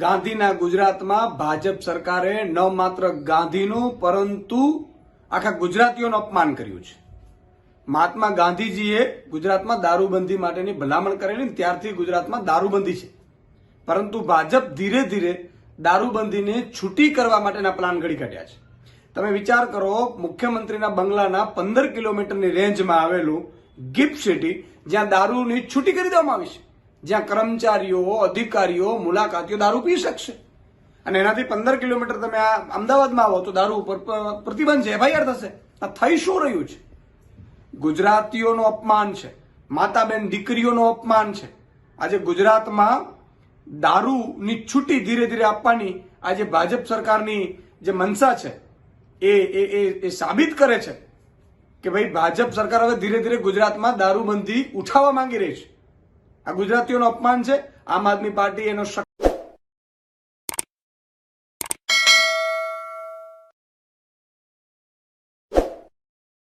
ગાંધીના ગુજરાતમાં ભાજપ સરકારે ન માત્ર ગાંધીનું, પરંતુ આખા ગુજરાતીઓનું અપમાન કર્યું છે. મહાત્મા ગાંધીજીએ ગુજરાતમાં દારૂબંધી માટેની ભલામણ કરેલી ત્યારથી ગુજરાતમાં દારૂબંધી છે. પરંતુ ભાજપ ધીરે ધીરે દારૂબંધીને છૂટી કરવા માટેના પ્લાન ઘડી કાઢ્યા છે. તમે વિચાર કરો, મુખ્યમંત્રીના બંગલાના પંદર કિલોમીટરની રેન્જમાં આવેલું ગિફ્ટ સિટી, જ્યાં દારૂની છૂટી કરી દેવામાં આવી છે. જ્યાં કર્મચારીઓ, અધિકારીઓ મુલાકાતીઓ દારૂ પી શકશે. અને એનાથી પંદર કિલોમીટર તમે આ અમદાવાદમાં આવો તો દારૂ ઉપર પ્રતિબંધ છે. એફઆઈઆર થશે. આ થઈ શું રહ્યું છે? ગુજરાતીઓનું અપમાન છે. માતાબેન દીકરીઓનું અપમાન છે. આજે ગુજરાતમાં દારૂની છૂટી ધીરે ધીરે આપવાની આજે ભાજપ સરકારની જે મનસા છે એ એ એ સાબિત કરે છે કે ભાઈ ભાજપ સરકાર હવે ધીરે ધીરે ગુજરાતમાં દારૂબંધી ઉઠાવવા માંગી રહી છે. આ ગુજરાતીઓનું અપમાન છે આમ આદમી પાર્ટી એનો સખ્ત